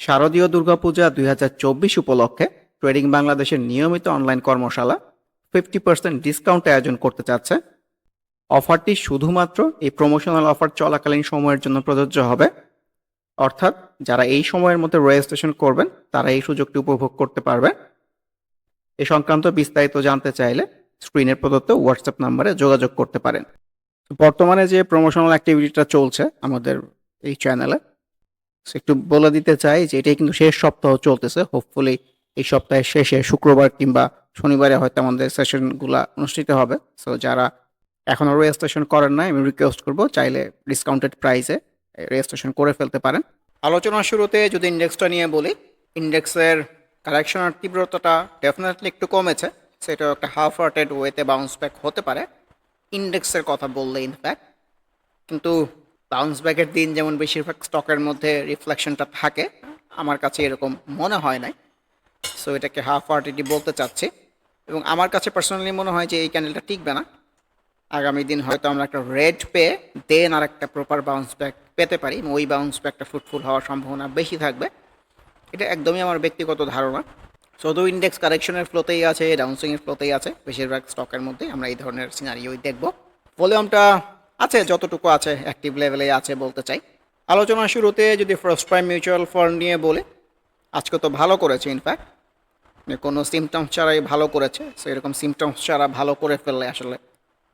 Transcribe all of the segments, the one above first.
শারদীয় দুর্গাপূজা ২০২৪ উপলক্ষে ট্রেডিং বাংলাদেশের নিয়মিত অনলাইন কর্মশালা 50% ডিসকাউন্ট আয়োজন করতে চাচ্ছে। অফারটি শুধুমাত্র এই প্রমোশনাল অফার চলাকালীন সময়ের জন্য প্রযোজ্য হবে। অর্থাৎ যারা এই সময়ের মধ্যে রেজিস্ট্রেশন করবেন, তারা এই সুযোগটি উপভোগ করতে পারবে। এ সংক্রান্ত বিস্তারিত জানতে চাইলে স্ক্রিনের প্রদত্ত হোয়াটসঅ্যাপ নাম্বারে যোগাযোগ করতে পারেন। বর্তমানে যে প্রমোশনাল অ্যাক্টিভিটিটা চলছে আমাদের এই চ্যানেলে একটু বলে দিতে চাই যে এটাই কিন্তু শেষ সপ্তাহ চলতেছে। হোপফুলি এই সপ্তাহের শেষে শুক্রবার কিংবা শনিবারে হয়তো আমাদের সেশনগুলা অনুষ্ঠিত হবে। সো যারা এখনও রেজিস্ট্রেশন করেন নাই আমি রিকোয়েস্ট করব চাইলে ডিসকাউন্টেড প্রাইসে রেজিস্ট্রেশন করে ফেলতে পারেন। আলোচনার শুরুতে যদি ইন্ডেক্সটা নিয়ে বলি, ইন্ডেক্সের কারেকশনের তীব্রতাটা ডেফিনেটলি একটু কমেছে। সেটাও একটা হাফ হার্টেড ওয়েতে বাউন্স ব্যাক হতে পারে। ইন্ডেক্সের কথা বললে ইনফ্যাক্ট। কিন্তু বাউন্স ব্যাকের দিন যেমন বেশিরভাগ স্টকের মধ্যে রিফ্লেকশনটা থাকে, আমার কাছে এরকম মনে হয় নাই। সো এটাকে হাফ হার্টেডই বলতে চাচ্ছি। এবং আমার কাছে পার্সোনালি মনে হয় যে এই ক্যান্ডেলটা টিকবে না। আগামী দিন হয়তো আমরা একটা রেড পেয়ে দেন আর একটা প্রপার বাউন্স ব্যাক পেতে পারি ওই বাউন্স ব্যাকটা ফ্রুটফুল হওয়ার সম্ভাবনা বেশি থাকবে। এটা একদমই আমার ব্যক্তিগত ধারণা। শুধু ইন্ডেক্স কারেকশনের ফ্লোতেই আছে, ডাউনসুইংয়ের ফ্লোতেই আছে। বেশিরভাগ স্টকের মধ্যে আমরা এই ধরনের সিনারিওই দেখব। ভলিউমটা আছে যতটুকু আছে অ্যাক্টিভ লেভেলে আছে বলতে চাই। আলোচনার শুরুতে যদি ফার্স্ট প্রাইম মিউচুয়াল ফান্ড নিয়ে বলি, আজকে তো ভালো করেছে ইনফ্যাক্ট। কোনো সিমটমস ছাড়াই ভালো করেছে। সো এরকম সিমটমস ছাড়া ভালো করে ফেললে আসলে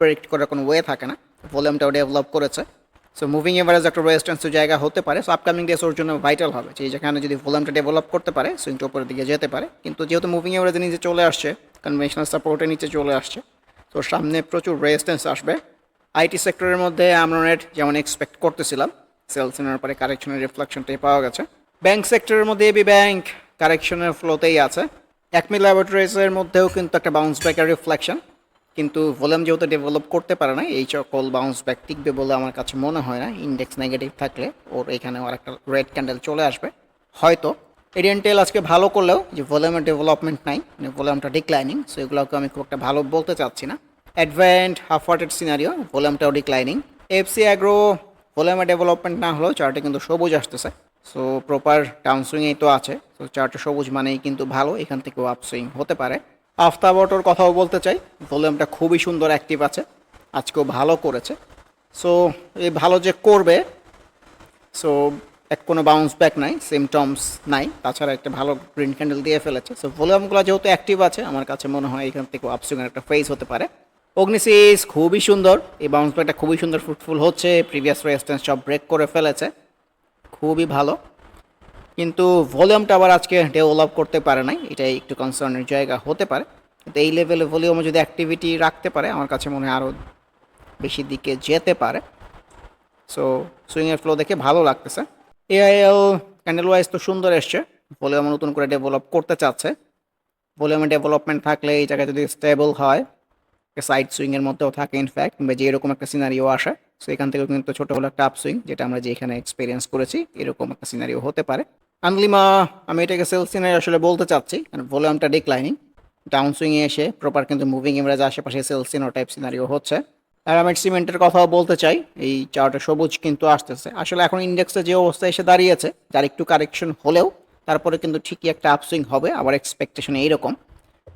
প্রেডিক্ট করার কোনো ওয়ে থাকে না। ভলিউমটাও ডেভেলপ করেছে। সো মুভিং এভারেজ একটা রেজিস্ট্যান্সের জায়গা হতে পারে। সো আপকামিং ডেজ ওর জন্য ভাইটাল হবে যে যেখানে যদি ভলিউমটা ডেভেলপ করতে পারে সুইংটা উপরের দিকে যেতে পারে। কিন্তু যেহেতু মুভিং এভারেজ নিচে চলে আসছে, কনভেনশনাল সাপোর্টের নিচে চলে আসছে, তো সামনে প্রচুর রেজিস্ট্যান্স আসবে। আইটি সেক্টরের মধ্যে আমরা রেট যেমন এক্সপেক্ট করতেছিলাম, সেলস নেওয়ার পরে কারেকশনের রিফ্লেকশনটাই পাওয়া গেছে। ব্যাংক সেক্টরের মধ্যে এবি ব্যাংক কারেকশনের ফ্লোতেই আছে। অ্যাকমি ল্যাবরেটরিজের মধ্যেও কিন্তু একটা বাউন্স ব্যাকের রিফ্লেকশন। কিন্তু ভলিউম যেহেতু ডেভেলপ করতে পারে না, এই সকল বাউন্স ব্যাক টিকবে বলে আমার কাছে মনে হয় না। ইন্ডেক্স নেগেটিভ থাকলে ওর এখানেও আরেকটা রেড ক্যান্ডেল চলে আসবে। হয়তো এরিয়েন্টেল আজকে ভালো করলেও যে ভলিউমের ডেভেলপমেন্ট নাই, মানে ভলিউমটা ডিক্লাইনিং। সো এগুলোকে আমি খুব একটা ভালো বলতে চাচ্ছি না। অ্যাডভেন্ট হাফ হার্টেড সিনারিও, ভলিউমটাও ডিক্লাইনিং। এফসি অ্যাগ্রো ভলিউমের ডেভেলপমেন্ট না হলেও চার্টে কিন্তু সবুজ আসতেছে। সো প্রপার ডাউনসুইংয়েই তো আছে। সো চার্টে সবুজ মানেই কিন্তু ভালো। এখান থেকেও আপসুইং হতে পারে। আফতাব অটোর কথাও বলতে চাই। ভলিউমটা খুবই সুন্দর অ্যাক্টিভ আছে। আজকেও ভালো করেছে। সো এই ভালো যে করবে, সো এক কোনো বাউন্স ব্যাক নাই, সিমটমস নাই। তাছাড়া একটা ভালো গ্রিন ক্যান্ডেল দিয়ে ফেলেছে। সো ভলিউমগুলো যেহেতু অ্যাক্টিভ আছে, আমার কাছে মনে হয় এখান থেকেও আপসুইংয়ের একটা ফেজ হতে পারে। অগ্নিসিস খুবই সুন্দর। এই বাউন্স ব্যাকটা খুবই সুন্দর ফ্রুটফুল হচ্ছে। প্রিভিয়াস রেজিস্ট্যান্স সব ব্রেক করে ফেলেছে। খুবই ভালো। কিন্তু ভলিউমটা আবার আজকে ডেভেলপ করতে পারে নাই। এটাই একটু কনসার্নের জায়গা হতে পারে। কিন্তু এই লেভেলে ভলিউমে যদি অ্যাক্টিভিটি রাখতে পারে, আমার কাছে মনে হয় আরও বেশি দিকে যেতে পারে। সো সুইংয়ের ফ্লো দেখে ভালো লাগতেছে। এআইএল ক্যান্ডেল ওয়াইজ তো সুন্দর এসছে। ভলিউম নতুন করে ডেভেলপ করতে চাচ্ছে। ভলিউমে ডেভেলপমেন্ট থাকলে এই জায়গায় যদি স্টেবল হয়, সাইড সুইংয়ের মধ্যেও থাকে ইনফ্যাক্ট কিংবা যে এরকম একটা সিনারিও আসে, সো এখান থেকেও কিন্তু ছোটো হলো একটা আপসুইং যেটা আমরা যে এখানে এক্সপেরিয়েন্স করেছি, এরকম একটা সিনারিও হতে পারে। আনলিমা আমি এটাকে সেলস সিনারি আসলে বলতে চাচ্ছি কারণ ভলিউমটা ডিক্লাইনিং ডাউন সুইংয়ে এসে প্রপার কিন্তু মুভিং ইমরাজ আশেপাশে সেলস সিনো টাইপ সিনারিও হচ্ছে। প্যারামিড সিমেন্টের কথাও বলতে চাই এই চার্টে সবুজ কিন্তু আসতেছে। আসলে এখন ইন্ডেক্সে যে অবস্থা এসে দাঁড়িয়েছে যার একটু কারেকশন হলেও তারপরে কিন্তু ঠিকই একটা আপসুইং হবে আবার এক্সপেকটেশন এইরকম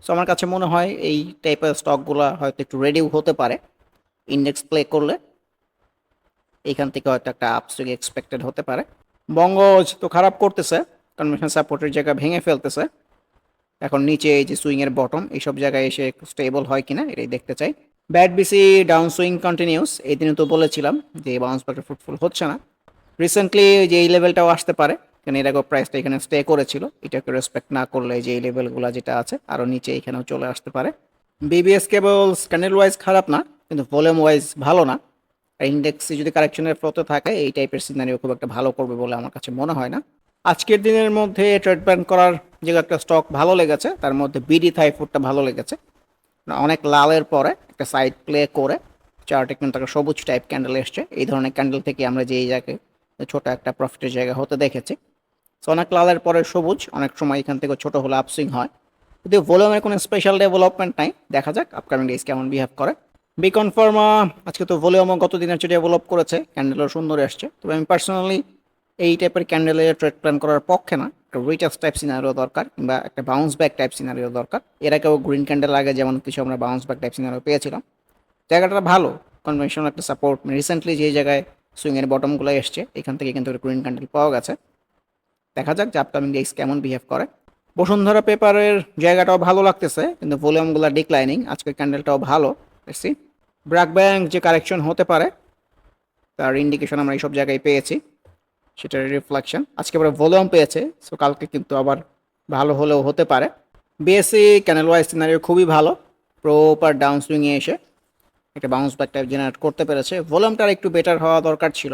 সো আমার কাছে মনে হয় এই টাইপের স্টকগুলো হয়তো একটু রেডিও হতে পারে। ইন্ডেক্স প্লে করলে এইখান থেকে হয়তো একটা আপসুইং এক্সপেক্টেড হতে পারে। বঙ্গজ তো খারাপ করতেছে কনভেনশন সাপোর্টের জায়গা ভেঙে ফেলতেছে। এখন নিচে এই যে সুইংয়ের বটম এইসব জায়গায় এসে স্টেবল হয় কিনা, এটাই দেখতে চাই। BAT BC down swing continues এই দিনে তো বলেছিলাম যে বাউন্স ব্যাকটা ফুটফুল হচ্ছে না। রিসেন্টলি যে এই লেভেলটাও আসতে পারে। কারণ এর আগে প্রাইসটা এখানে স্টে করেছিল। এটাকে রেসপেক্ট না করলে যে এই লেভেলগুলো যেটা আছে আরও নিচে এখানেও চলে আসতে পারে। বিবিএস কেবলস ক্যান্ডেল ওয়াইজ খারাপ না, কিন্তু ভলিউম ওয়াইজ ভালো না। আর ইন্ডেক্সে যদি কারেকশনের ফ্লোতে থাকে, এই টাইপের সিনারিও খুব একটা ভালো করবে বলে আমার কাছে মনে হয় না। আজকের দিনের মধ্যে ট্রেড ব্যান করার যে একটা স্টক ভালো লেগেছে, তার মধ্যে বিডি থাই ফুডটা ভালো লেগেছে। অনেক লালের পরে একটা সাইড প্লে করে চার্টে কিন্তু একটা সবুজ টাইপ ক্যান্ডেল এসছে। এই ধরনের ক্যান্ডেল থেকে আমরা যে এই জায়গায় ছোট একটা প্রফিটের জায়গা হতে দেখেছি। অনেক লালের পরে সবুজ, অনেক সময় এখান থেকে ছোট হলে আপসুইং হয়। যদি ভলিউমের কোনো স্পেশাল ডেভেলপমেন্ট নাই, দেখা যাক আপকামিং ডেজ কেমন বিহেভ করে। বিকন ফার্মা আজকে তো ভলিউমও গত দিনের চেয়ে ডেভেলপ করেছে ক্যান্ডেলও সুন্দর এসছে তবে আমি পার্সোনালি এই টাইপের ক্যান্ডেলে ট্রেড প্ল্যান করার পক্ষে না, একটা রিটার্স টাইপ সিনারিও দরকার, কিংবা একটা বাউন্স ব্যাক টাইপ সিনারিও দরকার। এর আগেও গ্রিন ক্যান্ডেল আগে যেমন কিছু আমরা বাউন্স ব্যাক টাইপ সিনারিও পেয়েছিলাম। জায়গাটা ভালো কনভেনশনাল একটা সাপোর্ট রিসেন্টলি যে জায়গায় সুইংয়ের বটমগুলো এসছে, এখান থেকে কিন্তু গ্রিন ক্যান্ডেল পাওয়া গেছে। দেখা যাক যে আপকামিং ডেজ কেমন বিহেভ করে। বসুন্ধরা পেপারের জায়গাটাও ভালো লাগতেছে, কিন্তু ভলিউমগুলো ডিক্লাইনিং আজকের ক্যান্ডেলটাও ভালো। দেখছি ব্র্যাক ব্যাংক যে কারেকশন হতে পারে, তার ইন্ডিকেশন আমরা এইসব জায়গায় পেয়েছি, সেটার রিফ্লেকশন আজকে আবার ভলিউম পেয়েছে সো কালকে কিন্তু আবার ভালো হলেও হতে পারে। বিএসসি ক্যানেল ওয়াইজ সিনারিও খুবই ভালো প্রপার ডাউন সুইংয়ে এসে একটা বাউন্স ব্যাক টাইপ জেনারেট করতে পেরেছে। ভলিউমটার একটু বেটার হওয়া দরকার ছিল।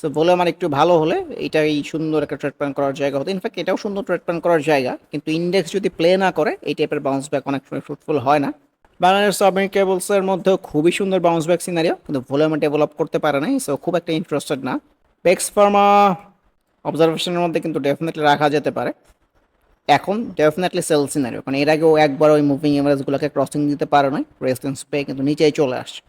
সো ভলিউম আমার একটু ভালো হলে এইটাই সুন্দর একটা ট্রেড প্ল্যান করার জায়গা হতো ইনফ্যাক্ট এটাও সুন্দর ট্রেড প্ল্যান করার জায়গা, কিন্তু ইন্ডেক্স যদি প্লে না করে, এই টাইপের বাউন্স ব্যাক অনেক সময় ফ্রুটফুল হয় না। বাংলাদেশ সাবমেরিন কেবলসের মধ্যেও খুবই সুন্দর বাউন্স ব্যাক সিনারিও কিন্তু ভলিউমে ডেভেলপ করতে পারে নাই সো খুব একটা ইন্টারেস্টেড না। বেক্স ফার্মা অবজারভেশনের মধ্যে কিন্তু ডেফিনেটলি রাখা যেতে পারে। এখন ডেফিনেটলি সেল সিনারিও কারণ এর আগেও একবার ওই মুভিং এভারেজগুলোকে ক্রসিং দিতে পারে নাই রেজিস্ট্যান্স পেয়ে কিন্তু নিচেই চলে আসছে।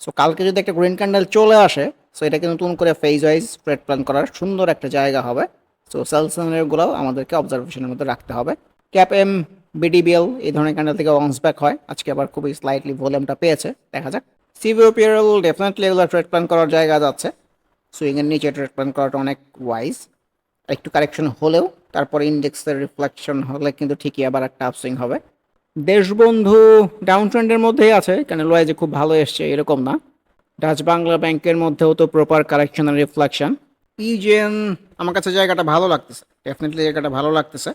সো কালকে যদি একটা গ্রিন ক্যান্ডেল চলে আসে সো এটা কিন্তু নতুন করে ফেজ ওয়াইজ ট্রেড প্ল্যান করার সুন্দর একটা জায়গা হবে। সো সেল সিনারিওগুলোও আমাদেরকে অবজারভেশনের মধ্যে রাখতে হবে। ক্যাপ এম বিডিবিএল এই ধরনের ক্যান্ডেল থেকে বাউন্স ব্যাক হয়। আজকে আবার খুবই স্লাইটলি ভলিউমটা পেয়েছে, দেখা যাক। সিভিওপিএল ডেফিনেটলি এগুলো ট্রেড প্ল্যান করার জায়গা যাচ্ছে। সুইংয়ের নিচে ট্রেড প্ল্যান করাটা অনেক ওয়াইজ একটু কারেকশন হলেও, তারপর ইন্ডেক্সের রিফ্লেকশন হলে কিন্তু ঠিকই আবার একটা আপসুইং হবে। দেশবন্ধু ডাউন ট্রেন্ডের মধ্যেই আছে ক্যানেল ওয়াইজে খুব ভালো এসছে, এরকম না। ডাচ বাংলা ব্যাংকের মধ্যেও তো proper correction R reflection isn't আমার কাছে জায়গাটা ভালো লাগতেছে। ডেফিনেটলি জায়গাটা ভালো লাগতেছে।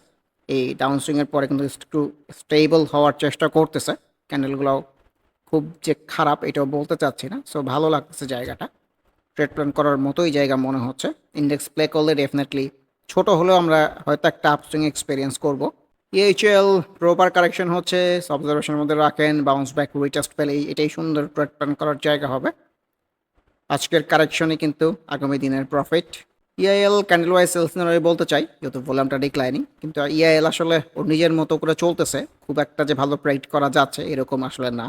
এই ডাউন সুইংয়ের পরে কিন্তু একটু স্টেবল হওয়ার চেষ্টা করতেছে। ক্যান্ডেলগুলো খুব যে খারাপ এটাও বলতে চাচ্ছি না। সো ভালো লাগতেছে জায়গাটা। ট্রেড প্ল্যান করার মতোই জায়গা মনে হচ্ছে। ইন্ডেক্স প্লে করলে ডেফিনেটলি ছোট হলেও আমরা হয়তো একটা আপসুইং এক্সপিরিয়েন্স করব। ইএইচএল প্রপার কারেকশন হচ্ছে। অবজারভেশনের মধ্যে রাখেন। বাউন্স ব্যাক রিটেস্ট পেলেই এটাই সুন্দর ট্রেড প্ল্যান করার জায়গা হবে। আজকের কারেকশনে কিন্তু আগামী দিনের profit EIL candle wise sales বলতে চাই, যেহেতু ভলিউমটা ডিক্লাইনিং কিন্তু ইআইএল আসলে ওর নিজের মতো করে চলতেছে, খুব একটা যে ভালো প্রাইট করা যাচ্ছে এরকম আসলে না।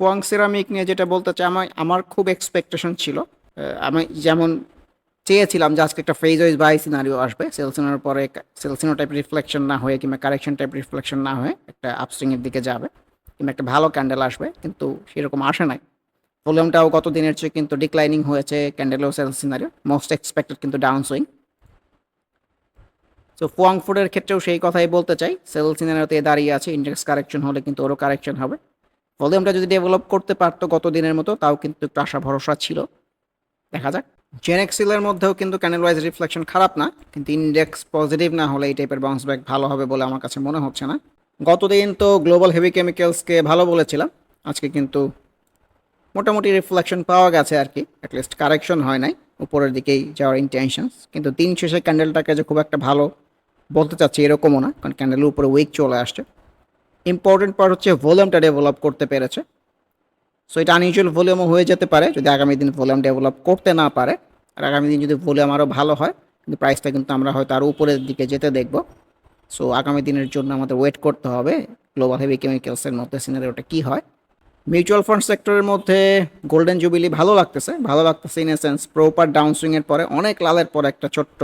ফুয়াং সিরামিক নিয়ে যেটা বলতে চাই আমার আমার খুব এক্সপেকটেশন ছিল আমি যেমন চেয়েছিলাম যে আজকে একটা ফেজ ওয়াইজ বাই সিনারিও আসবে সেলসিনোর পরে সেলসিনো টাইপ রিফ্লেকশন না হয়ে কিংবা কারেকশন টাইপ রিফ্লেকশন না হয়ে একটা আপস্ট্রিংয়ের দিকে যাবে, কিংবা একটা ভালো ক্যান্ডেল আসবে, কিন্তু সেরকম আসে নাই। ভলিউমটাও গত দিনের চেয়ে কিন্তু ডিক্লাইনিং হয়েছে ক্যান্ডেলও সেল সিনারিও মোস্ট এক্সপেক্টেড কিন্তু ডাউন সুইং সো ফুয়াং ফুডের ক্ষেত্রেও সেই কথাই বলতে চাই সেল সিনারিওতে দাঁড়িয়ে আছে ইন্ডেক্স কারেকশন হলে কিন্তু ওরও কারেকশন হবে। ভলিউমটা যদি ডেভেলপ করতে পারতো গত দিনের মতো, তাও কিন্তু একটু আশা, ভরসা ছিল। দেখা যাক। জেনেক্সিলের মধ্যেও কিন্তু ক্যানেল ওয়াইজ রিফ্লেকশন খারাপ না, কিন্তু ইন্ডেক্স পজিটিভ না হলে এই টাইপের বাউন্স ব্যাক ভালো হবে বলে আমার কাছে মনে হচ্ছে না। গতদিন তো গ্লোবাল হেভি কেমিক্যালসকে ভালো বলেছিলাম, আজকে কিন্তু মোটামুটি রিফ্লেকশন পাওয়া গেছে আর কি অ্যাটলিস্ট কারেকশন হয় নাই, উপরের দিকেই যাওয়ার ইন্টেনশনস কিন্তু দিন শেষে ক্যান্ডেলটাকে যে খুব একটা ভালো বলতে চাচ্ছি এরকমও না, কারণ ক্যান্ডেলের উপরে উইক চলে আসছে। ইম্পর্টেন্ট পার্ট হচ্ছে ভলিউমটা ডেভেলপ করতে পেরেছে। সো এটা আনইউজুয়াল ভলিউমও হয়ে যেতে পারে যদি আগামী দিন ভলিউম ডেভেলপ করতে না পারে, আর আগামী দিন যদি ভলিউম আরও ভালো হয়, কিন্তু প্রাইসটা কিন্তু আমরা হয়তো আরও উপরের দিকে যেতে দেখব। সো আগামী দিনের জন্য আমাদের ওয়েট করতে হবে গ্লোবাল হেভি কেমিক্যালসের মধ্যে সিনারিওটা কী হয় মিউচুয়াল ফান্ড সেক্টরের মধ্যে গোল্ডেন জুবিলি ভালো লাগতেছে ভালো লাগতেছে in a sense proper down সুইংয়ের পরে অনেক লালের পরে একটা ছোট্ট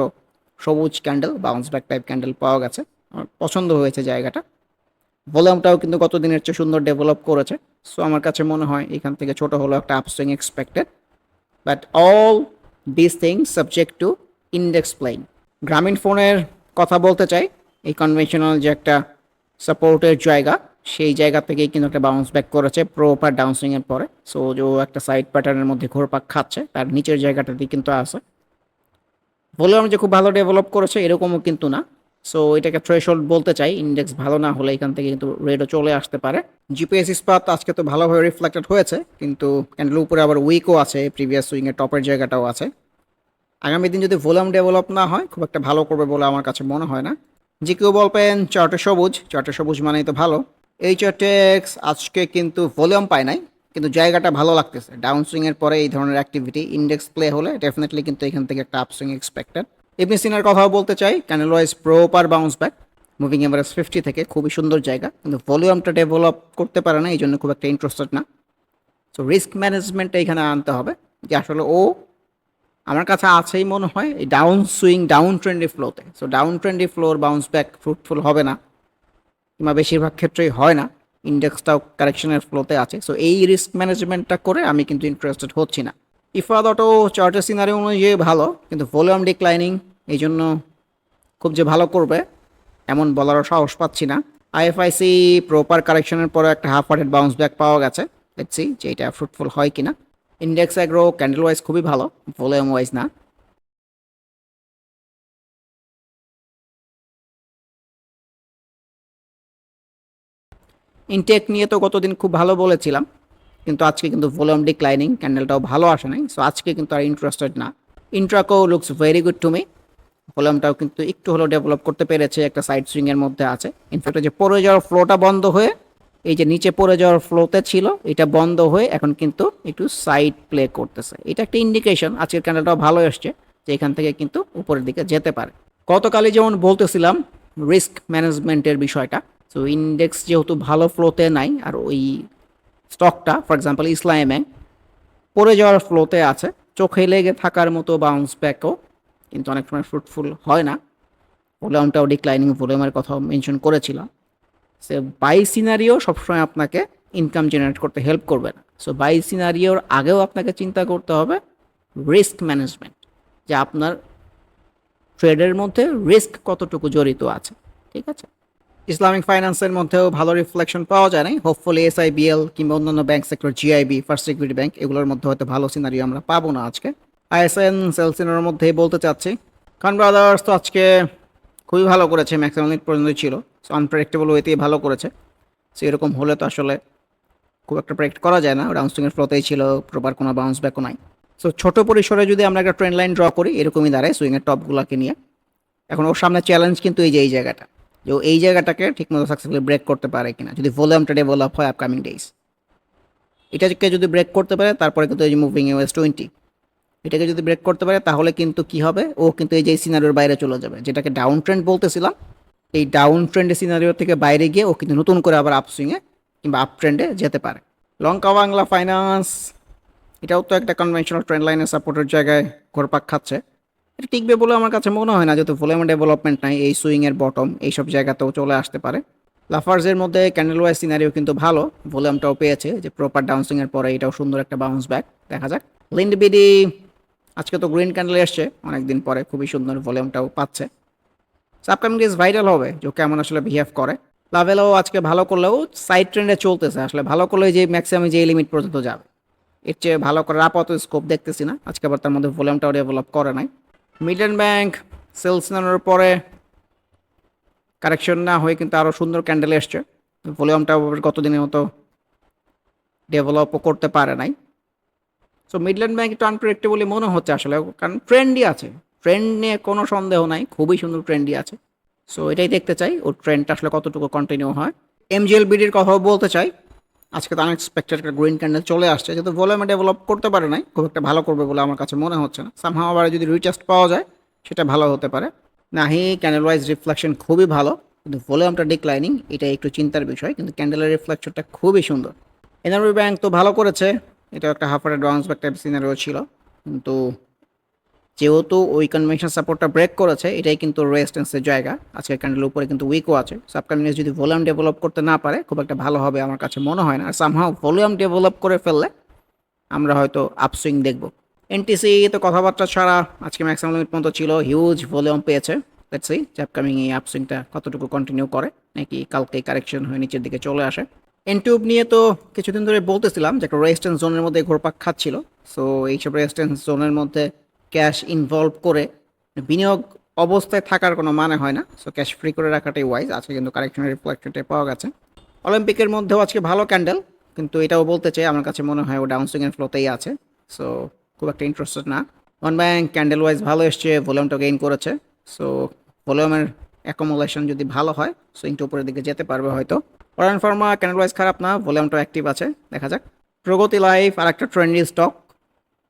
সবুজ candle bounce back type candle পাওয়া গেছে। আমার পছন্দ হয়েছে জায়গাটা। ভলিউমটাও কিন্তু গত দিনের চেয়ে সুন্দর ডেভেলপ করেছে। সো আমার কাছে মনে হয় এখান থেকে ছোট হলো একটা upswing expected but all this things subject to index playing Grameen ফোনের কথা বলতে চাই, এই কনভেনশনাল যে একটা সাপোর্টের জায়গা সেই জায়গা থেকেই কিন্তু একটা বাউন্স ব্যাক করেছে প্রপার ডাউন্সিং এর পরে। সো যে ও একটা সাইড প্যাটার্নের মধ্যে ঘোরপাক খাচ্ছে, তার নিচের জায়গাটাতেই কিন্তু আছে। ভলিউম যে খুব ভালো ডেভেলপ করেছে, এরকমও কিন্তু না। সো এটাকে থ্রেশহোল্ড বলতে চাই ইন্ডেক্স ভালো না হলে এখান থেকে কিন্তু রেডও চলে আসতে পারে। জিপিএস ইস্পাত আজকে তো ভালোভাবে রিফ্লেক্টেড হয়েছে, কিন্তু ক্যান্ডেল উপরে আবার উইকও আছে প্রিভিয়াস সুইংয়ের টপের জায়গাটাও আছে। আগামী দিন যদি ভলিউম ডেভেলপ না হয়, খুব একটা ভালো করবে বলে আমার কাছে মনে হয় না। যে কেউ বলবেন চার্টে সবুজ চার্টে সবুজ মানেই তো ভালো। এই চার্টেক্স আজকে কিন্তু ভলিউম পায় নাই, কিন্তু জায়গাটা ভালো লাগতেছে। ডাউন সুইংয়ের পরে এই ধরনের অ্যাক্টিভিটি ইন্ডেক্স প্লে হলে ডেফিনেটলি কিন্তু এখান থেকে একটা আপ সুইং এক্সপেক্টেড এমনি সিনার কথাও বলতে চাই candle wise proper bounce back moving average fifty থেকে, খুবই সুন্দর জায়গা, কিন্তু ভলিউমটা ডেভেলপ করতে পারে না এই জন্য খুব একটা ইন্টারেস্টেড না। সো রিস্ক ম্যানেজমেন্টটা এখানে আনতে হবে, যে আসলে ও আমার কাছে আছেই মনে হয়, এই ডাউন সুইং ডাউন ট্রেন্ডি ফ্লোতে সো ডাউন ট্রেন্ডি ফ্লোর বাউন্স ব্যাক ফ্রুটফুল হবে না। কিংবা বেশিরভাগ ক্ষেত্রেই হয় না। ইন্ডেক্সটাও কারেকশনের ফ্লোতে আছে। সো এই রিস্ক ম্যানেজমেন্টটা করে আমি কিন্তু ইন্টারেস্টেড হচ্ছি না। ইফাদ অটো চার্টার সিনারি অনুযায়ী ভালো, কিন্তু ভলিউম ডিক্লাইনিং এই জন্য খুব যে ভালো করবে, এমন বলারও সাহস পাচ্ছি না। আইএফআইসি প্রপার কারেকশনের পরে একটা হাফ হার্টেড বাউন্স ব্যাক পাওয়া গেছে। দেখছি যে এটা ফ্রুটফুল হয় কিনা। ইন্ডেক্স অ্যাগ্রো ক্যান্ডেল ওয়াইজ খুবই ভালো ভলিউম ওয়াইজ না। ইনটেক নিয়ে তো গতদিন খুব ভালো বলেছিলাম, কিন্তু আজকে কিন্তু ভলিউম ডিক্লাইনিং ক্যান্ডেলটাও ভালো আসে নাই। সো আজকে কিন্তু আর ইন্টারেস্টেড না। Intraco looks very good to me ভলিউমটাও কিন্তু একটু হলেও ডেভেলপ করতে পেরেছে, একটা সাইড সুইংয়ের মধ্যে আছে। ইনফ্যাক্ট যে পড়ে যাওয়ার ফ্লোটা বন্ধ হয়ে, এই যে নিচে পড়ে যাওয়ার ফ্লোতে ছিল, এটা বন্ধ হয়ে এখন কিন্তু একটু সাইড প্লে করতেছে। এটা একটা ইন্ডিকেশন আজকের ক্যান্ডেলটাও ভালো এসছে, যে এখান থেকে কিন্তু উপরের দিকে যেতে পারে। গতকালই যেমন বলতেছিলাম রিস্ক ম্যানেজমেন্টের বিষয়টা সো ইন্ডেক্স যেহেতু ভালো ফ্লোতে নাই, আর ওই স্টকটা ফর এক্সাম্পল ইসলাম ব্যাংক পড়ে যাওয়ার ফ্লোতে আছে। চোখে লেগে থাকার মতো বাউন্স ব্যাকও কিন্তু অনেক সময় ফ্রুটফুল হয় না। ভলিউমটাও ডিক্লাইনিং ভলিউমের কথাও মেনশন করেছিলাম। সে বাই সিনারিও সবসময় আপনাকে ইনকাম জেনারেট করতে হেল্প করবে না। সো বাই সিনারিওর আগেও আপনাকে চিন্তা করতে হবে রিস্ক ম্যানেজমেন্ট যে আপনার ট্রেডের মধ্যে রিস্ক কতটুকু জড়িত আছে। ঠিক আছে? ইসলামিক ফাইন্যান্সের মধ্যেও ভালো রিফ্লেকশন পাওয়া যায় নাই। হোপফুলি এস আই এসআইবিএল কিংবা অন্যান্য bank sector GIB first security bank এগুলোর মধ্যে হয়তো ভালো সিনারিও আমরা পাবো না আজকে। আইএসএন সেলসিনের মধ্যেই বলতে চাচ্ছি খান ব্রাদার্স তো আজকে খুবই ভালো করেছে ম্যাক্সিমাম লিগ পর্যন্ত ছিল সো আনপ্রেডিক্টেবল ওয়েতেই ভালো করেছে। সো এরকম হলে তো আসলে খুব একটা প্রেডিক্ট করা যায় না ডাউনস্টিংয়ের ফ্লোতেই ছিল প্রপার কোনো বাউন্স ব্যাকও নাই। সো ছোটো পরিসরে যদি আমরা একটা ট্রেন লাইন ড্র করি, এরকমই দাঁড়ায় সুইংয়ের টপগুলোকে নিয়ে। এখন ওর সামনে চ্যালেঞ্জ কিন্তু এই যে, এই জায়গাটা। যে এই জায়গাটাকে ঠিকমতো সাকসেসফুলি ব্রেক করতে পারে কিনা। যদি ভলিউমটা ডেভেলপ হয় আপকামিং ডেইস এটাকে যদি ব্রেক করতে পারে, তারপরে কিন্তু এই যে মুভিং এওয়েস টোয়েন্টি এটাকে যদি ব্রেক করতে পারে, তাহলে কিন্তু কি হবে? ও কিন্তু এই যে সিনারিওর বাইরে চলে যাবে। যেটাকে ডাউন ট্রেন্ড বলতেছিলাম, এই ডাউন ট্রেন্ডের সিনারিও থেকে বাইরে গিয়ে ও কিন্তু নতুন করে আবার আপসুইংয়ে কিংবা আপ ট্রেন্ডে যেতে পারে। লঙ্কা বাংলা ফাইন্যান্স এটাও তো একটা কনভেনশনাল ট্রেন্ড লাইনের সাপোর্টের জায়গায় ঘোরপাক খাচ্ছে। এটা টিকবে বলে আমার কাছে মনে হয় না, যেহেতু ভলিউম ডেভেলপমেন্ট নাই, এই সুইংয়ের বটম এইসব জায়গাতেও চলে আসতে পারে। লাফার্সের মধ্যে ক্যান্ডেল ওয়াইজ সিনারিও কিন্তু ভালো ভলিউমটাও পেয়েছে, যে প্রপার ডাউন্সিংয়ের পরে এটাও সুন্দর একটা বাউন্স ব্যাক দেখা যাক। লিন্ড বিডি আজকে তো গ্রিন ক্যান্ডেল এসছে, অনেকদিন পরে খুবই সুন্দর ভলিউমটাও পাচ্ছে। আপকামিং ডেজ ভাইরাল হবে, যে কেমন আসলে বিহেভ করে। লাভেলাও আজকে ভালো করলেও সাইড ট্রেন্ডে চলতেছে, আসলে ভালো করলে যে ম্যাক্সিমাম যে লিমিট পর্যন্ত যাবে। এর চেয়ে ভালো করার আপাতত স্কোপ দেখতেছি না, আজকে আবার তার মধ্যে ভলিউমটাও ডেভেলপ করে নাই। মিডল্যান্ড ব্যাংক, সেলস নেওয়ার পরে কারেকশন না হয়ে কিন্তু আরও সুন্দর ক্যান্ডেল এসছে। ভলিউমটা কতদিনের মতো ডেভেলপও করতে পারে নাই। সো মিডল্যান্ড ব্যাংক একটু আনপ্রেডিক্টেবলি মনে হচ্ছে আসলে, কারণ ট্রেন্ডই আছে। ট্রেন্ড নিয়ে কোনো সন্দেহ নাই, খুবই সুন্দর ট্রেন্ডই আছে। সো এটাই দেখতে চাই, ওর ট্রেন্ডটা আসলে কতটুকু কন্টিনিউ হয়। এমজিএল বিডির কথাও বলতে চাই আজকে তো আনএক্সপেক্টেড একটা গ্রিন ক্যান্ডেল চলে আসছে, যেহেতু ভলিউমে ডেভেলপ করতে পারে নাই, খুব একটা ভালো করবে বলে আমার কাছে মনে হচ্ছে না। সামহাও আবার যদি রিচার্জ পাওয়া যায়, সেটা ভালো হতে পারে। নাহি ক্যান্ডেল ওয়াইজ রিফ্লেকশন খুবই ভালো, কিন্তু ভলিউমটা ডিক্লাইনিং এটা একটু চিন্তার বিষয়, কিন্তু ক্যান্ডেলের রিফ্লেকশনটা খুবই সুন্দর। এনআরবি ব্যাংক তো ভালো করেছে এটা একটা half hearted bounce back type scenario ছিল, কিন্তু যেহেতু ওই কনভেনশন সাপোর্টটা ব্রেক করেছে, এটাই কিন্তু রেজিস্ট্যান্সের জায়গা। আজকের ক্যান্ডেলের উপরে কিন্তু উইকও আছে। সাবকামিং যদি ভলিউম ডেভেলপ করতে না পারে, খুব একটা ভালো হবে আমার কাছে মনে হয় না। আর সামহাও ভলিউম ডেভেলপ করে ফেললে, আমরা হয়তো আপসুইং দেখব। এনটিসি তো কথাবার্তা ছাড়া আজকে ম্যাক্সিমাম লিমিট পর্যন্ত ছিল হিউজ ভলিউম পেয়েছে। লেটস সি যে আপকামিং এই আপসুইংটা কতটুকু কন্টিনিউ করে, নাকি কালকে কারেকশন হয়ে নিচের দিকে চলে আসে। এনটিউব নিয়ে তো কিছুদিন ধরে বলতেছিলাম যে একটা রেজিস্ট্যান্স জোনের মধ্যে ঘোরপাক খাচ্ছিল। সো এইসব রেজিস্ট্যান্স জোনের মধ্যে ক্যাশ ইনভলভ করে, বিনিয়োগ অবস্থায় থাকার কোনো মানে হয় না। সো ক্যাশ ফ্রি করে রাখাটাই ওয়াইজ আজকে কিন্তু কারেকশনের রিফ্লেকশনটাই পাওয়া গেছে। অলিম্পিকের মধ্যেও আজকে ভালো ক্যান্ডেল কিন্তু এটাও বলতে চাই, আমার কাছে মনে হয় ও ডাউনসুইং এর ফ্লোতেই আছে। সো খুব একটা ইন্টারেস্টেড না। ওয়ান ব্যাংক ক্যান্ডেল ওয়াইজ ভালো এসছে ভলিউমটা গেইন করেছে। সো ভলিউমের অ্যাকোমোলেশন যদি ভালো হয় সো ইন্টু উপরের দিকে যেতে পারবে হয়তো। অরান ফার্মা ক্যান্ডেল ওয়াইজ খারাপ না ভলিউমটা অ্যাক্টিভ আছে, দেখা যাক। প্রগতি লাইফ আর একটা ট্রেন্ডি স্টক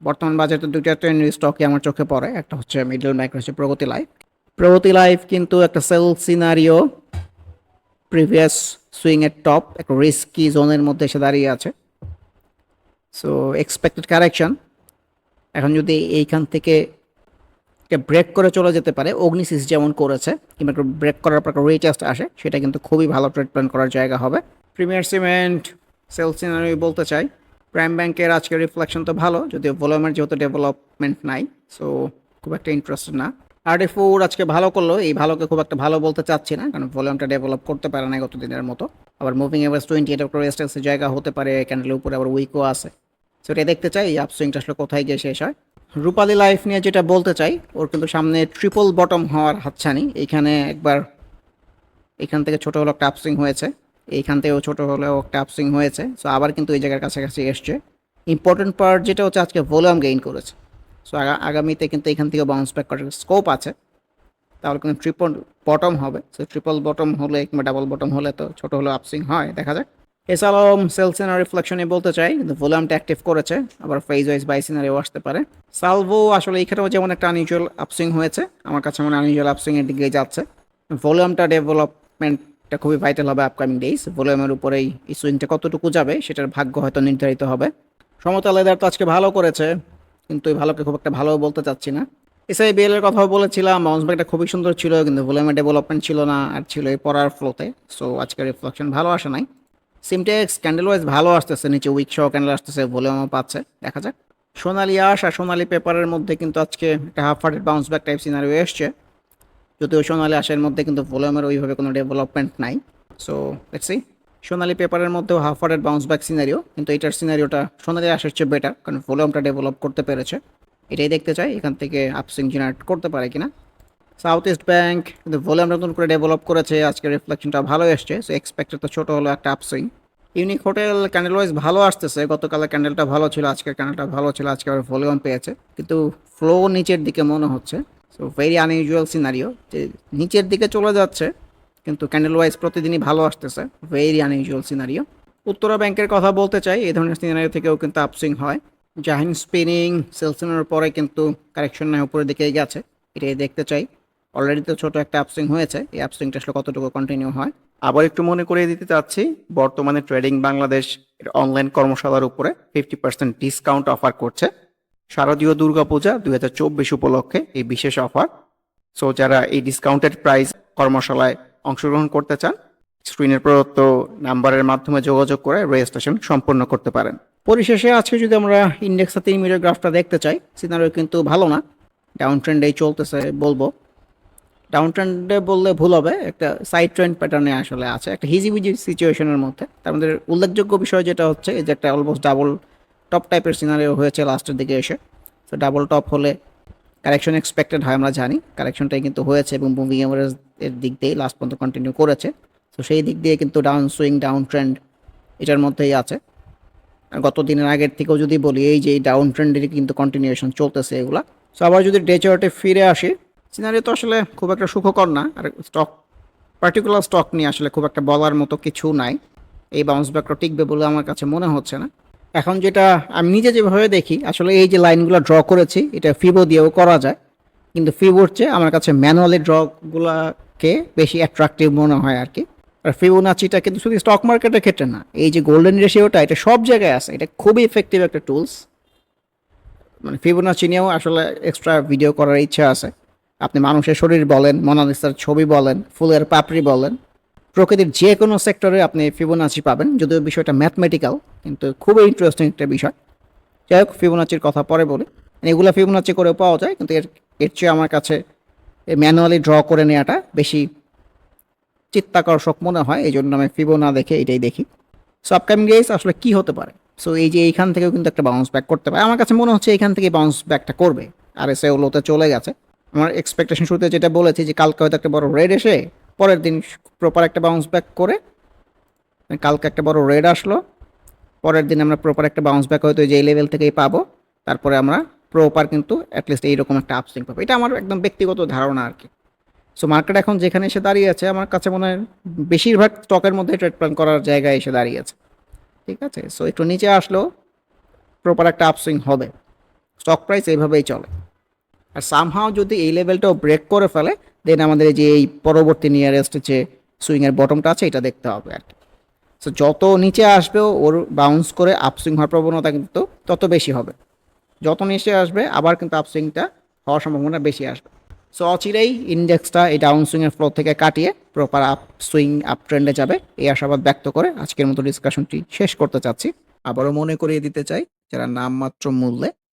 বর্তমান বাজারে দুইটা ট্রেন্ডি স্টকই আমার চোখে পড়ে। একটা হচ্ছে মিডল ব্যাংক হচ্ছে প্রগতি লাইফ প্রগতি লাইফ কিন্তু একটা সেল সিনারিও প্রিভিয়াস সুইংয়ের টপ একটা রিস্কি জোনের মধ্যে এসে দাঁড়িয়ে আছে। সো এক্সপেক্টেড কারেকশন এখন যদি এইখান থেকে ব্রেক করে চলে যেতে পারে, অগ্নিসিস যেমন করেছে, কিংবা একটু ব্রেক করার পর একটা রিটেস্ট আসে, সেটা কিন্তু খুবই ভালো প্ল্যান করার জায়গা হবে। প্রিমিয়ার সিমেন্ট সেল সিনারি বলতে চাই। প্রাইম ব্যাংকের আজকের রিফ্লেকশন তো ভালো, যদিও ভলিউমের যেহেতু ডেভেলপমেন্ট নাই সো খুব একটা ইন্টারেস্টেড না। আরডি ফোর আজকে ভালো করল, এই ভালোকে খুব একটা ভালো বলতে চাচ্ছি না, কারণ ভলিউমটা ডেভেলপ করতে পারে না গত দিনের মতো। আবার মুভিং এভারেজ টোয়েন্টি এটা রেস্টেন্সের জায়গা হতে পারে ক্যান্ডেলের উপরে আবার উইকও আছে। সো এটা দেখতে চাই, এই আপসুইংটা আসলে কোথায় গিয়ে শেষ হয়। রূপালি লাইফ নিয়ে যেটা বলতে চাই, ওর কিন্তু সামনে ট্রিপল বটম হওয়ার হাতছানি। এইখানে একবার, এখান থেকে ছোটো হলো একটা আপসুইং হয়েছে। এইখান থেকেও ছোটো হলেও একটা আপসুইং হয়েছে। সো আবার কিন্তু এই জায়গার কাছাকাছি এসছে। ইম্পর্টেন্ট পার্ট যেটা হচ্ছে আজকে ভলিউম গেইন করেছে। সো আগামীতে কিন্তু এখান থেকে বাউন্স ব্যাক করার স্কোপ আছে। তাহলে কিন্তু ট্রিপল বটম হবে। সো ট্রিপল বটম হলে কিংবা ডাবল বটম হলে তো ছোটো হলেও আপসুইং হয়, দেখা যাক। এছাড়াও সেলস এন্ড রিফ্লেকশনে বলতে চাই, কিন্তু ভলিউমটা অ্যাক্টিভ করেছে, আবার ফেজ ওয়াইজ বাই সিনারিও আসতে পারে। সালভো আসলে এখানেও যেমন একটা আনইউজুয়াল আপসুইং হয়েছে, আমার কাছে মনে আনইউজুয়াল আপসুইং এর দিকে যাচ্ছে। ভলিউমটা ডেভেলপমেন্টটা খুবই ভাইটাল হবে আপকামিং ডেইস ভলিউমের উপরেই এই সুইংটা কতটুকু যাবে সেটার ভাগ্য হয়তো নির্ধারিত হবে। সমতা লেদার তো আজকে ভালো করেছে, কিন্তু এই ভালোকে খুব একটা ভালো বলতে চাচ্ছি না। এসআই বিএল এর কথাও বলেছিলাম বাউন্স ব্যাকটা খুবই সুন্দর ছিল, কিন্তু ভলিউমের ডেভেলপমেন্ট ছিল না, আর ছিল এই পড়ার ফ্লোতে সো আজকের রিফ্লেকশন ভালো আসে নাই। সিমটেক্স ক্যান্ডেল ওয়াইজ ভালো আসতেছে, নিচে উইক সহ ক্যান্ডেল আসতেছে ভলিউমও পাচ্ছে, দেখা যাক। সোনালি আশ আর সোনালি পেপারের মধ্যে কিন্তু আজকে একটা half hearted bounce back type scenario এসছে। যদিও সোনালি আশের মধ্যে কিন্তু ভলিউমের ওইভাবে কোনো ডেভেলপমেন্ট নাই। সো লেটস সি সোনালি পেপারের মধ্যেও half hearted bounce back scenario কিন্তু এটার সিনারিওটা সোনালি আশের চেয়ে বেটার কারণ ভলিউমটা ডেভেলপ করতে পেরেছে। এটাই দেখতে চাই, এখান থেকে আপসিং জেনারেট করতে পারে কিনা। সাউথ ইস্ট ব্যাংক কিন্তু ভলিউম নতুন করে ডেভেলপ করেছে আজকে রিফ্লেকশনটা ভালো এসছে সো এক্সপেক্টেড তো ছোটো হলো একটা upswing unique hotel candle wise ভালো আসতেছে গতকালের ক্যান্ডেলটা ভালো ছিল, আজকের ক্যান্ডেলটা ভালো ছিল, আজকে আবার ভলিউম পেয়েছে। কিন্তু ফ্লো নিচের দিকে মনে হচ্ছে। সো ভেরি আনইউজুয়াল সিনারিও যে নিচের দিকে চলে যাচ্ছে, কিন্তু ক্যান্ডেল ওয়াইজ প্রতিদিনই ভালো আসতেছে। ভেরি আনইউজুয়াল সিনারিও উত্তরা ব্যাংকের কথা বলতে চাই, এই ধরনের সিনারিও থেকেও কিন্তু আপসুইং হয়। জাহিন স্পিনিং সেলসিনের পরে কিন্তু কারেকশন নয় উপরের দিকে গেছে এটাই দেখতে চাই। অলরেডি তো ছোটো একটা আপসুইং হয়েছে, এই আপসুইংটা আসলে কতটুকু কন্টিনিউ হয়? আবার একটু মনে করিয়ে দিতে চাচ্ছি, বর্তমানে ট্রেডিং বাংলাদেশ অনলাইন কর্মশালার উপরে ফিফটি পার্সেন্ট ডিসকাউন্ট অফার করছে। শারদীয় দুর্গাপূজা দুই হাজার চব্বিশ উপলক্ষে এই বিশেষ অফার। সো যারা এই ডিসকাউন্টেড প্রাইস কর্মশালায় অংশগ্রহণ করতে চান স্ক্রিনের প্রদত্ত নাম্বারের মাধ্যমে যোগাযোগ করে রেজিস্ট্রেশন সম্পন্ন করতে পারেন। পরিশেষে আজকে যদি আমরা ইন্ডেক্সের তিন মিনিটের গ্রাফটা দেখতে চাই সিনারিও কিন্তু ভালো না। ডাউন ট্রেন্ডেই চলতেছে বলব। ডাউন ট্রেন্ডে বললে ভুল হবে, একটা সাইড ট্রেন্ড প্যাটার্নে আসলে আছে, একটা হিজিবিজি সিচুয়েশনের মধ্যে। তার মধ্যে উল্লেখযোগ্য বিষয় যেটা হচ্ছে যে একটা অলমোস্ট ডাবল টপ টাইপের সিনারিও হয়েছে লাস্টের দিকে এসে। তো ডাবল টপ হলে কারেকশন এক্সপেক্টেড হয়, আমরা জানি। কারেকশনটাই কিন্তু হয়েছে এবং মুভিং এভারেজ এর দিক দিয়েই লাস্ট পর্যন্ত কন্টিনিউ করেছে। তো সেই দিক দিয়ে কিন্তু ডাউন সুইং ডাউন ট্রেন্ড এটার মধ্যেই আছে। আর গত দিনের আগের থেকেও যদি বলি, এই যে ডাউন ট্রেন্ডের কিন্তু কন্টিনিউশন চলতেছে এগুলা। সো আবার যদি ডে চার্টে ফিরে আসি সিনারি তো আসলে খুব একটা সুখকর না। আর স্টক পার্টিকুলার স্টক নিয়ে আসলে খুব একটা বলার মতো কিছু নাই। এই বাউন্স ব্যাকটা টিকবে বলে আমার কাছে মনে হচ্ছে না। এখন যেটা আমি নিজে যেভাবে দেখি, আসলে এই যে লাইনগুলো ড্র করেছি, এটা ফিবো দিয়েও করা যায়। কিন্তু ফিবোর চেয়ে আমার কাছে ম্যানুয়ালি ড্রগুলাকে বেশি অ্যাট্রাকটিভ মনে হয় আর কি। আর ফিবোনাচিটা কিন্তু শুধু স্টক মার্কেটের ক্ষেত্রে না, এই যে গোল্ডেন রেশিওটা এটা সব জায়গায় আছে। এটা খুবই ইফেক্টিভ একটা টুলস মানে ফিবোনাচি নিয়েও আসলে এক্সট্রা ভিডিও করার ইচ্ছা আছে। আপনি মানুষের শরীর বলেন মোনালিসার ছবি বলেন, ফুলের পাপড়ি বলেন প্রকৃতির যে কোনো সেক্টরে আপনি ফিবোনাচি পাবেন। যদিও বিষয়টা ম্যাথমেটিক্যাল কিন্তু খুবই ইন্টারেস্টিং একটা বিষয়। যাই হোক ফিবোনাচির কথা পরে বলি। এগুলো ফিবোনাচি করে পাওয়া যায়, কিন্তু এর এর চেয়ে আমার কাছে ম্যানুয়ালি ড্র করে নেওয়াটা বেশি চিত্তাকর্ষক মনে হয়। এই জন্য আমি ফিবো না দেখে এটাই দেখি। সো আপকামিং ডেজ আসলে কি হতে পারে? সো এই যে এইখান থেকেও কিন্তু একটা বাউন্স ব্যাক করতে পারে। আমার কাছে মনে হচ্ছে এইখান থেকে বাউন্স ব্যাকটা করবে। আর এসে ওলোতে চলে গেছে। আমার এক্সপেকটেশন শুরুতে যেটা বলেছি যে কালকে হয়তো একটা বড় রেড এসে পরের দিন প্রপার একটা বাউন্স ব্যাক করে, কালকে একটা বড় রেড আসলো, পরের দিন আমরা প্রপার একটা বাউন্স ব্যাক হয়তো যে লেভেল থেকেই পাবো, তারপরে আমরা প্রপার কিন্তু অ্যাটলিস্ট এইরকম একটা আপসিং পাবো। এটা আমার একদম ব্যক্তিগত ধারণা আর কি। সো মার্কেট এখন যেখানে এসে দাঁড়িয়ে আছে, আমার কাছে মনে হয় বেশিরভাগ স্টকের মধ্যে ট্রেড প্ল্যান করার জায়গায় এসে দাঁড়িয়ে আছে। ঠিক আছে? সো একটু নিচে আসলেও প্রপার একটা আপসুইং হবে। স্টক প্রাইস এইভাবেই চলে। আর সামহাও যদি এই লেভেলটাও ব্রেক করে ফেলে দেন আমাদের যে এই পরবর্তী নিয়ারেস্ট যে সুইংয়ের বটমটা আছে, এটা দেখতে হবে আর সো যত নিচে আসবে, ওর বাউন্স করে আপসুইং হওয়ার প্রবণতা কিন্তু তত বেশি হবে। যত নিচে আসবে, আবার কিন্তু আপসুইংটা হওয়ার সম্ভাবনা বেশি আসবে। সো অচিরেই ইন্ডেক্সটা এই ডাউন সুইংয়ের ফ্লো থেকে কাটিয়ে প্রপার আপ সুইং আপ ট্রেন্ডে যাবে। এই আশাবাদ ব্যক্ত করে আজকের মতো ডিসকাশনটি শেষ করতে চাচ্ছি। আবারও মনে করিয়ে দিতে চাই, যারা নামমাত্র মূল্যে